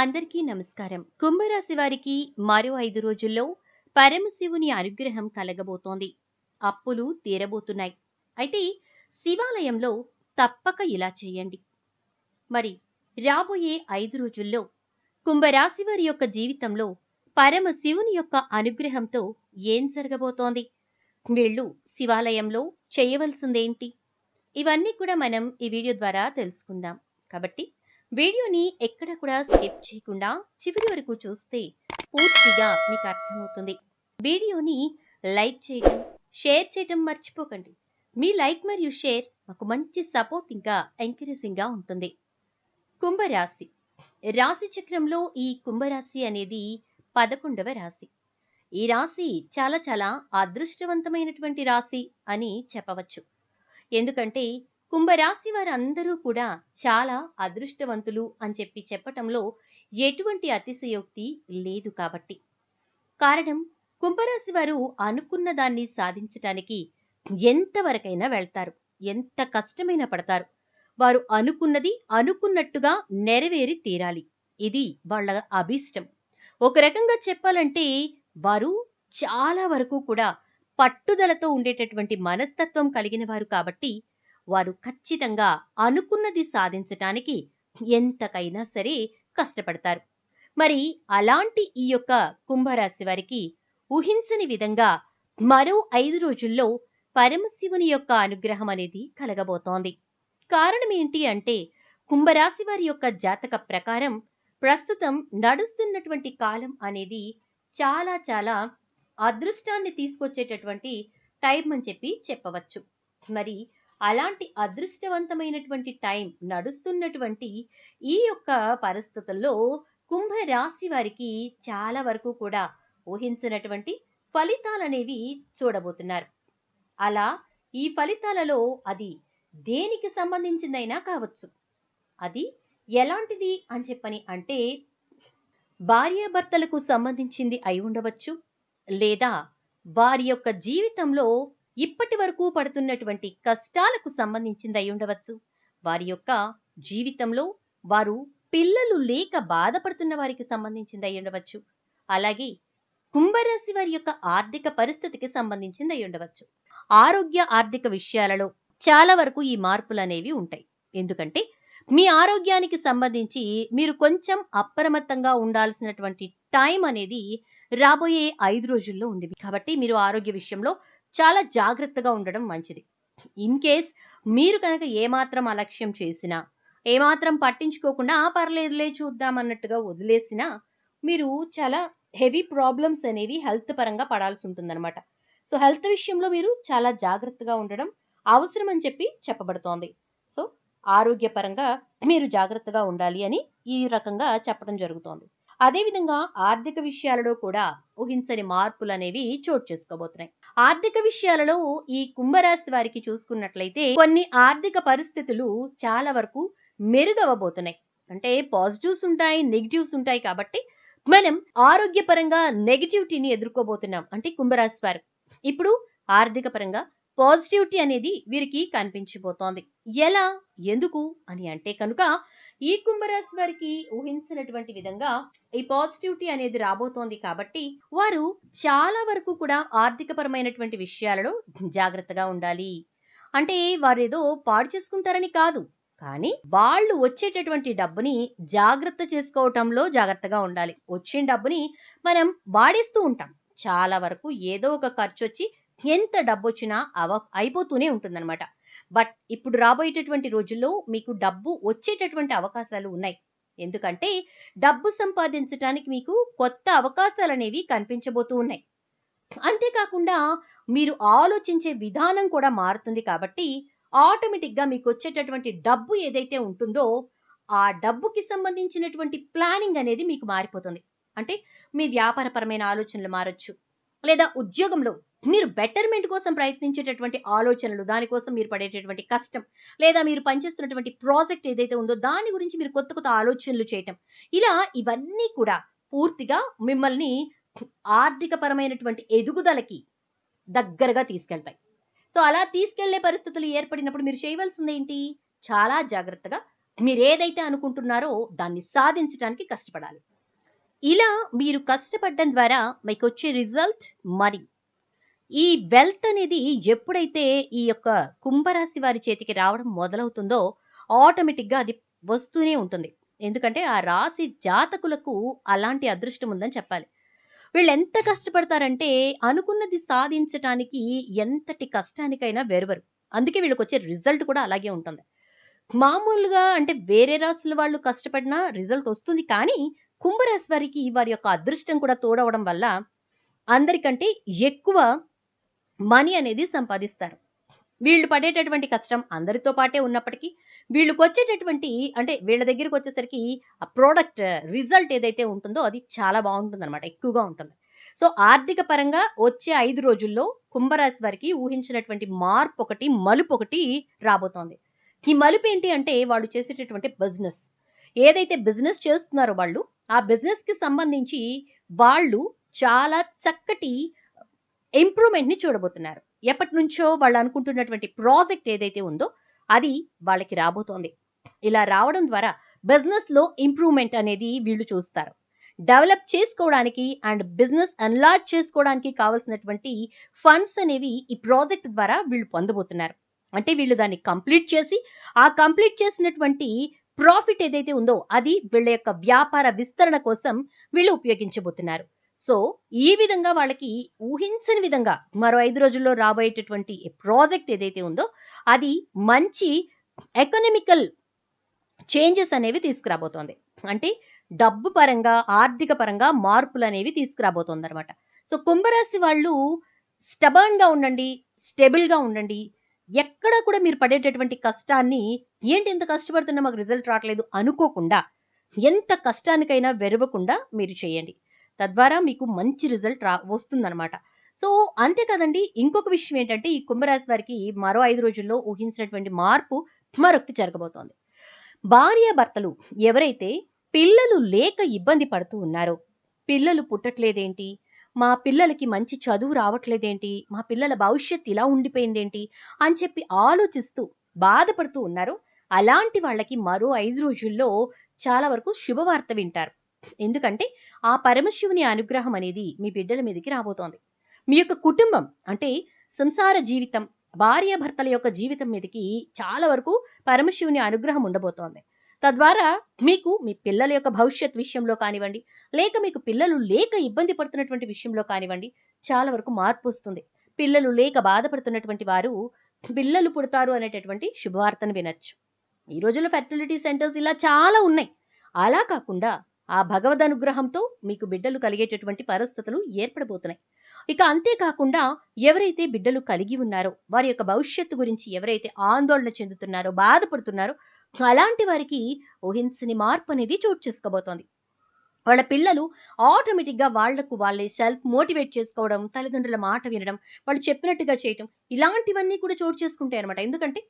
అందరికీ నమస్కారం. కుంభరాశి వారికి మరో ఐదు రోజుల్లో పరమశివుని అనుగ్రహం కలగబోతోంది. అప్పులు తీరబోతున్నాయి. అయితే శివాలయంలో తప్పక ఇలా చేయండి. మరి రాబోయే ఐదు రోజుల్లో కుంభరాశి వారి యొక్క జీవితంలో పరమశివుని యొక్క అనుగ్రహంతో ఏం జరగబోతోంది? వీళ్ళు శివాలయంలో చేయవలసిందేంటి? ఇవన్నీ కూడా మనం ఈ వీడియో ద్వారా తెలుసుకుందాం. కాబట్టి వీడియోని ఎక్కడ కూడా స్కిప్ చేయకుండా చివరి వరకు చూస్తే పూర్తిగా మీకు అర్థమవుతుంది. వీడియోని లైక్ చేయటం షేర్ చేయటం మర్చిపోకండి. మీ లైక్ మరియు షేర్ మాకు మంచి సపోర్ట్ ఇంకా ఎంకరేజింగ్గా ఉంటుంది. కుంభరాశి. రాశి చక్రంలో ఈ కుంభరాశి అనేది పదకొండవ రాశి. ఈ రాశి చాలా చాలా అదృష్టవంతమైనటువంటి రాశి అని చెప్పవచ్చు. ఎందుకంటే కుంభరాశి వారందరూ కూడా చాలా అదృష్టవంతులు అని చెప్పి చెప్పటంలో ఎటువంటి అతిశయోక్తి లేదు కాబట్టి. కారణం కుంభరాశి వారు అనుకున్న దాన్ని సాధించటానికి ఎంతవరకైనా వెళ్తారు. ఎంత కష్టమైనా పడతారు. వారు అనుకున్నది అనుకున్నట్టుగా నెరవేరి తీరాలి. ఇది వాళ్ళ అభీష్టం. ఒక రకంగా చెప్పాలంటే వారు చాలా వరకు కూడా పట్టుదలతో ఉండేటటువంటి మనస్తత్వం కలిగిన వారు కాబట్టి వారు ఖచ్చితంగా అనుకున్నది సాధించటానికి ఎంతకైనా సరే కష్టపడతారు. మరి అలాంటి ఈ యొక్క కుంభరాశి వారికి ఊహించని విధంగా మరో ఐదు రోజుల్లో పరమశివుని యొక్క అనుగ్రహం అనేది కలగబోతోంది. కారణం ఏంటి అంటే కుంభరాశి వారి యొక్క జాతక ప్రకారం ప్రస్తుతం నడుస్తున్నటువంటి కాలం అనేది చాలా చాలా అదృష్టాన్ని తీసుకొచ్చేటటువంటి టైం అని చెప్పి చెప్పవచ్చు. మరి అలాంటి అదృష్టవంతమైనటువంటి టైం నడుస్తున్నటువంటి ఈ యొక్క పరిస్థితుల్లో కుంభరాశి వారికి చాలా వరకు కూడా ఊహించినటువంటి ఫలితాలనేవి చూడబోతున్నారు. అలా ఈ ఫలితాలలో అది దేనికి సంబంధించిందైనా కావచ్చు. అది ఎలాంటిది అని చెప్పని అంటే భార్యాభర్తలకు సంబంధించింది అయి ఉండవచ్చు లేదా వారి యొక్క జీవితంలో ఇప్పటి వరకు పడుతున్నటువంటి కష్టాలకు సంబంధించిందై ఉండవచ్చు. వారి యొక్క జీవితంలో వారు పిల్లలు లేక బాధపడుతున్న వారికి సంబంధించిందై ఉండవచ్చు. అలాగే కుంభరాశి వారి యొక్క ఆర్థిక పరిస్థితికి సంబంధించిందై ఉండవచ్చు. ఆరోగ్య ఆర్థిక విషయాలలో చాలా వరకు ఈ మార్పులు అనేవి ఉంటాయి. ఎందుకంటే మీ ఆరోగ్యానికి సంబంధించి మీరు కొంచెం అప్రమత్తంగా ఉండాల్సినటువంటి టైం అనేది రాబోయే ఐదు రోజుల్లో ఉంది. కాబట్టి మీరు ఆరోగ్య విషయంలో చాలా జాగ్రత్తగా ఉండడం మంచిది. ఇన్ కేస్ మీరు కనుక ఏమాత్రం అలక్ష్యం చేసినా ఏమాత్రం పట్టించుకోకుండా "ఆ, పర్లేదులే చూద్దాం అన్నట్టుగా వదిలేసినా మీరు చాలా హెవీ ప్రాబ్లమ్స్ అనేవి హెల్త్ పరంగా పడాల్సి ఉంటుందన్నమాట. సో హెల్త్ విషయంలో మీరు చాలా జాగ్రత్తగా ఉండడం అవసరం అని చెప్పి చెప్పబడుతోంది. సో ఆరోగ్యపరంగా మీరు జాగ్రత్తగా ఉండాలి అని ఈ రకంగా చెప్పడం జరుగుతోంది. అదేవిధంగా ఆర్థిక విషయాలలో కూడా ఊహించని మార్పులు అనేవి చోటు చేసుకోబోతున్నాయి. ఆర్థిక విషయాలలో ఈ కుంభరాశి వారికి చూసుకున్నట్లయితే కొన్ని ఆర్థిక పరిస్థితులు చాలా వరకు మెరుగవబోతున్నాయి అంటే పాజిటివ్స్ ఉంటాయి నెగిటివ్స్ ఉంటాయి కాబట్టి మనం ఆరోగ్యపరంగా నెగిటివిటీని ఎదుర్కోబోతున్నాం అంటే కుంభరాశి వారు. ఇప్పుడు ఆర్థిక పరంగా పాజిటివిటీ అనేది వీరికి కనిపించబోతోంది. ఎలా? ఎందుకు? అని అంటే కనుక ఈ కుంభరాశి వారికి ఊహించినటువంటి విధంగా ఈ పాజిటివిటీ అనేది రాబోతోంది కాబట్టి వారు చాలా వరకు కూడా ఆర్థిక పరమైనటువంటి విషయాలలో జాగ్రత్తగా ఉండాలి. అంటే వారు ఏదో పాడు చేసుకుంటారని కాదు. కానీ వాళ్ళు వచ్చేటటువంటి డబ్బుని జాగ్రత్త చేసుకోవటంలో జాగ్రత్తగా ఉండాలి. వచ్చిన డబ్బుని మనం వాడేస్తూ ఉంటాం. చాలా వరకు ఏదో ఒక ఖర్చు వచ్చి ఎంత డబ్బు వచ్చినా అవ అయిపోతూనే ఉంటుందన్నమాట. బట్ ఇప్పుడు రాబోయేటటువంటి రోజుల్లో మీకు డబ్బు వచ్చేటటువంటి అవకాశాలు ఉన్నాయి. ఎందుకంటే డబ్బు సంపాదించడానికి మీకు కొత్త అవకాశాలు అనేవి కనిపించబోతూ ఉన్నాయి. అంతేకాకుండా మీరు ఆలోచించే విధానం కూడా మారుతుంది కాబట్టి ఆటోమేటిక్గా మీకు వచ్చేటటువంటి డబ్బు ఏదైతే ఉంటుందో ఆ డబ్బుకి సంబంధించినటువంటి ప్లానింగ్ అనేది మీకు మారిపోతుంది. అంటే మీ వ్యాపారపరమైన ఆలోచనలు మారచ్చు. లేదా ఉద్యోగంలో మీరు బెటర్మెంట్ కోసం ప్రయత్నించేటటువంటి ఆలోచనలు దానికోసం మీరు పడేటటువంటి కష్టం లేదా మీరు పనిచేస్తున్నటువంటి ప్రాజెక్ట్ ఏదైతే ఉందో దాని గురించి మీరు కొత్త కొత్త ఆలోచనలు చేయటం. ఇలా ఇవన్నీ కూడా పూర్తిగా మిమ్మల్ని ఆర్థికపరమైనటువంటి ఎదుగుదలకి దగ్గరగా తీసుకెళ్తాయి. సో అలా తీసుకెళ్ళే పరిస్థితులు ఏర్పడినప్పుడు మీరు చేయవలసింది ఏంటి? చాలా జాగ్రత్తగా మీరు ఏదైతే అనుకుంటున్నారో దాన్ని సాధించడానికి కష్టపడాలి. ఇలా మీరు కష్టపడడం ద్వారా మీకు వచ్చే రిజల్ట్ మరి ఈ వెల్త్ అనేది ఎప్పుడైతే ఈ యొక్క కుంభరాశి వారి చేతికి రావడం మొదలవుతుందో ఆటోమేటిక్గా అది వస్తూనే ఉంటుంది. ఎందుకంటే ఆ రాశి జాతకులకు అలాంటి అదృష్టం ఉందని చెప్పాలి. వీళ్ళు ఎంత కష్టపడతారంటే అనుకున్నది సాధించటానికి ఎంతటి కష్టానికైనా వెరవరు. అందుకే వీళ్ళకి వచ్చే రిజల్ట్ కూడా అలాగే ఉంటుంది. మామూలుగా అంటే వేరే రాసుల వాళ్ళు కష్టపడినా రిజల్ట్ వస్తుంది కానీ కుంభరాశి వారికి వారి యొక్క అదృష్టం కూడా తోడవడం వల్ల అందరికంటే ఎక్కువ మనీ అనేది సంపాదిస్తారు. వీళ్ళు పడేటటువంటి కష్టం అందరితో పాటే ఉన్నప్పటికీ వీళ్ళకి వచ్చేటటువంటి అంటే వీళ్ళ దగ్గరికి వచ్చేసరికి ఆ ప్రోడక్ట్ రిజల్ట్ ఏదైతే ఉంటుందో అది చాలా బాగుంటుంది అనమాట ఎక్కువగా ఉంటుంది. సో ఆర్థిక పరంగా వచ్చే ఐదు రోజుల్లో కుంభరాశి వారికి ఊహించినటువంటి మార్పు ఒకటి మలుపు ఒకటి రాబోతోంది. ఈ మలుపు ఏంటి అంటే వాళ్ళు చేసేటటువంటి బిజినెస్ ఏదైతే బిజినెస్ చేస్తున్నారో వాళ్ళు ఆ బిజినెస్కి సంబంధించి వాళ్ళు చాలా చక్కటి ఇంప్రూవ్మెంట్ని చూడబోతున్నారు. ఎప్పటి నుంచో వాళ్ళు అనుకుంటున్నటువంటి ప్రాజెక్ట్ ఏదైతే ఉందో అది వాళ్ళకి రాబోతోంది. ఇలా రావడం ద్వారా బిజినెస్లో ఇంప్రూవ్మెంట్ అనేది వీళ్ళు చూస్తారు. డెవలప్ చేసుకోవడానికి అండ్ బిజినెస్ అన్లార్జ్ చేసుకోవడానికి కావాల్సినటువంటి ఫండ్స్ అనేవి ఈ ప్రాజెక్ట్ ద్వారా వీళ్ళు పొందబోతున్నారు. అంటే వీళ్ళు దాన్ని కంప్లీట్ చేసి ఆ కంప్లీట్ చేసినటువంటి ప్రాఫిట్ ఏదైతే ఉందో అది వీళ్ళ యొక్క వ్యాపార విస్తరణ కోసం వీళ్ళు ఉపయోగించబోతున్నారు. సో ఈ విధంగా వాళ్ళకి ఊహించని విధంగా మరో ఐదు రోజుల్లో రాబోయేటటువంటి ప్రాజెక్ట్ ఏదైతే ఉందో అది మంచి ఎకనామికల్ చేంజెస్ అనేవి తీసుకురాబోతోంది. అంటే డబ్బు పరంగా ఆర్థిక పరంగా మార్పులు అనేవి తీసుకురాబోతోంది అనమాట సో కుంభరాశి వాళ్ళు స్టబర్న్గా ఉండండి స్టెబుల్గా ఉండండి. ఎక్కడ కూడా మీరు పడేటటువంటి కష్టాన్ని ఏంటి ఎంత కష్టపడుతున్నా మాకు రిజల్ట్ రావట్లేదు అనుకోకుండా ఎంత కష్టానికైనా వెరవకుండా మీరు చేయండి. తద్వారా మీకు మంచి రిజల్ట్ రా వస్తుందన్నమాట. సో అంతేకాదండి ఇంకొక విషయం ఏంటంటే ఈ కుంభరాశి వారికి మరో ఐదు రోజుల్లో ఊహించినటువంటి మార్పు మరొకటి జరగబోతోంది. భార్య భర్తలు ఎవరైతే పిల్లలు లేక ఇబ్బంది పడుతూ ఉన్నారో పిల్లలు పుట్టట్లేదేంటి? మా పిల్లలకి మంచి చదువు రావట్లేదేంటి? మా పిల్లల భవిష్యత్ ఇలా ఉండిపోయిందేంటి? అని చెప్పి ఆలోచిస్తూ బాధపడుతూ ఉన్నారు అలాంటి వాళ్ళకి మరో ఐదు రోజుల్లో చాలా వరకు శుభవార్త వింటారు. ఎందుకంటే ఆ పరమశివుని అనుగ్రహం అనేది మీ బిడ్డల మీదకి రాబోతోంది. మీ యొక్క కుటుంబం అంటే సంసార జీవితం భార్య భర్తల యొక్క జీవితం మీదకి చాలా వరకు పరమశివుని అనుగ్రహం ఉండబోతోంది. తద్వారా మీకు మీ పిల్లల యొక్క భవిష్యత్ విషయంలో కానివ్వండి లేక మీకు పిల్లలు లేక ఇబ్బంది పడుతున్నటువంటి విషయంలో కానివ్వండి చాలా వరకు మార్పు వస్తుంది. పిల్లలు లేక బాధపడుతున్నటువంటి వారు పిల్లలు పుడతారు అనేటటువంటి శుభవార్తను వినొచ్చు. ఈ రోజుల్లో ఫెర్టిలిటీ సెంటర్స్ ఇలా చాలా ఉన్నాయి. అలా కాకుండా ఆ భగవద్ అనుగ్రహంతో మీకు బిడ్డలు కలిగేటటువంటి పరిస్థితులు ఏర్పడబోతున్నాయి. ఇక అంతేకాకుండా ఎవరైతే బిడ్డలు కలిగి ఉన్నారో వారి యొక్క భవిష్యత్తు గురించి ఎవరైతే ఆందోళన చెందుతున్నారో బాధపడుతున్నారో అలాంటి వారికి ఊహించని మార్పు అనేది చోటు చేసుకోబోతోంది. వాళ్ళ పిల్లలు ఆటోమేటిక్గా వాళ్ళకు వాళ్ళే సెల్ఫ్ మోటివేట్ చేసుకోవడం తల్లిదండ్రుల మాట వినడం వాళ్ళు చెప్పినట్టుగా చేయటం ఇలాంటివన్నీ కూడా చోటు చేసుకుంటాయి అనమాట ఎందుకంటే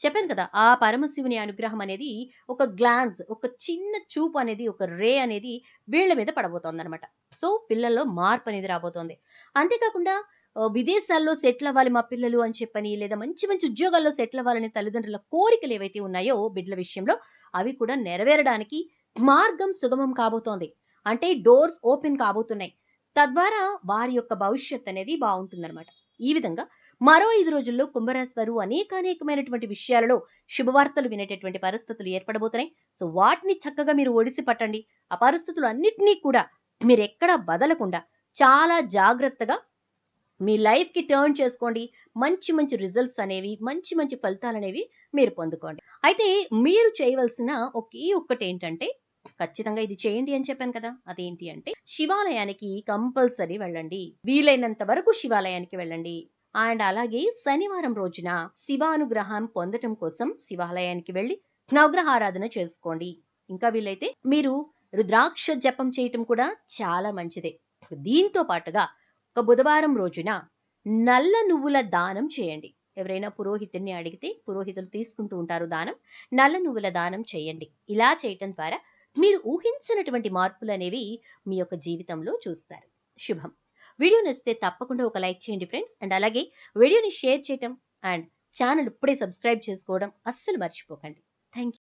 చెప్పాను కదా ఆ పరమశివుని అనుగ్రహం అనేది ఒక గ్లాన్స్ ఒక చిన్న చూపు అనేది ఒక రే అనేది వీళ్ళ మీద పడబోతోంది అనమాట సో పిల్లల్లో మార్పు అనేది రాబోతోంది. అంతేకాకుండా విదేశాల్లో సెటిల్ అవ్వాలి మా పిల్లలు అని చెప్పని లేదా మంచి మంచి ఉద్యోగాల్లో సెటిల్ అవ్వాలనే తల్లిదండ్రుల కోరికలు ఏవైతే ఉన్నాయో బిడ్డల విషయంలో అవి కూడా నెరవేరడానికి మార్గం సుగమం కాబోతోంది. అంటే డోర్స్ ఓపెన్ కాబోతున్నాయి. తద్వారా వారి యొక్క భవిష్యత్ అనేది బాగుంటుందన్నమాట. ఈ విధంగా మరో ఐదు రోజుల్లో కుంభరాశి వారు అనేక అనేకమైనటువంటి విషయాలలో శుభవార్తలు వినేటటువంటి పరిస్థితులు ఏర్పడబోతున్నాయి. సో వాటిని చక్కగా మీరు ఒడిసి పట్టండి. ఆ పరిస్థితులు అన్నిటినీ కూడా మీరు ఎక్కడా బదలకుండా చాలా జాగ్రత్తగా మీ లైఫ్కి టర్న్ చేసుకోండి. మంచి మంచి రిజల్ట్స్ అనేవి మంచి మంచి ఫలితాలు అనేవి మీరు పొందుకోండి. అయితే మీరు చేయవలసిన ఒకే ఒక్కటి ఏంటంటే ఖచ్చితంగా ఇది చేయండి అని చెప్పాను కదా. అదేంటి అంటే శివాలయానికి కంపల్సరీ వెళ్ళండి. వీలైనంత వరకు శివాలయానికి వెళ్ళండి. అండ్ అలాగే శనివారం రోజున శివానుగ్రహం పొందటం కోసం శివాలయానికి వెళ్ళి నవగ్రహారాధన చేసుకోండి. ఇంకా వీలైతే మీరు రుద్రాక్ష జపం చేయటం కూడా చాలా మంచిదే. దీంతో పాటుగా ఒక బుధవారం రోజున నల్ల నువ్వుల దానం చేయండి. ఎవరైనా పురోహితుడిని అడిగితే పురోహితులు తీసుకుంటూ ఉంటారు దానం. నల్ల నువ్వుల దానం చేయండి. ఇలా చేయటం ద్వారా మీరు ఊహించినటువంటి మార్పులు అనేవి మీ యొక్క జీవితంలో చూస్తారు. శుభం. వీడియో నచ్చితే తప్పకుండా ఒక లైక్ చేయండి ఫ్రెండ్స్. అండ్ అలాగే వీడియోని షేర్ చేయటం అండ్ ఛానల్ ఇప్పుడే సబ్స్క్రైబ్ చేసుకోవడం అస్సలు మర్చిపోకండి. థ్యాంక్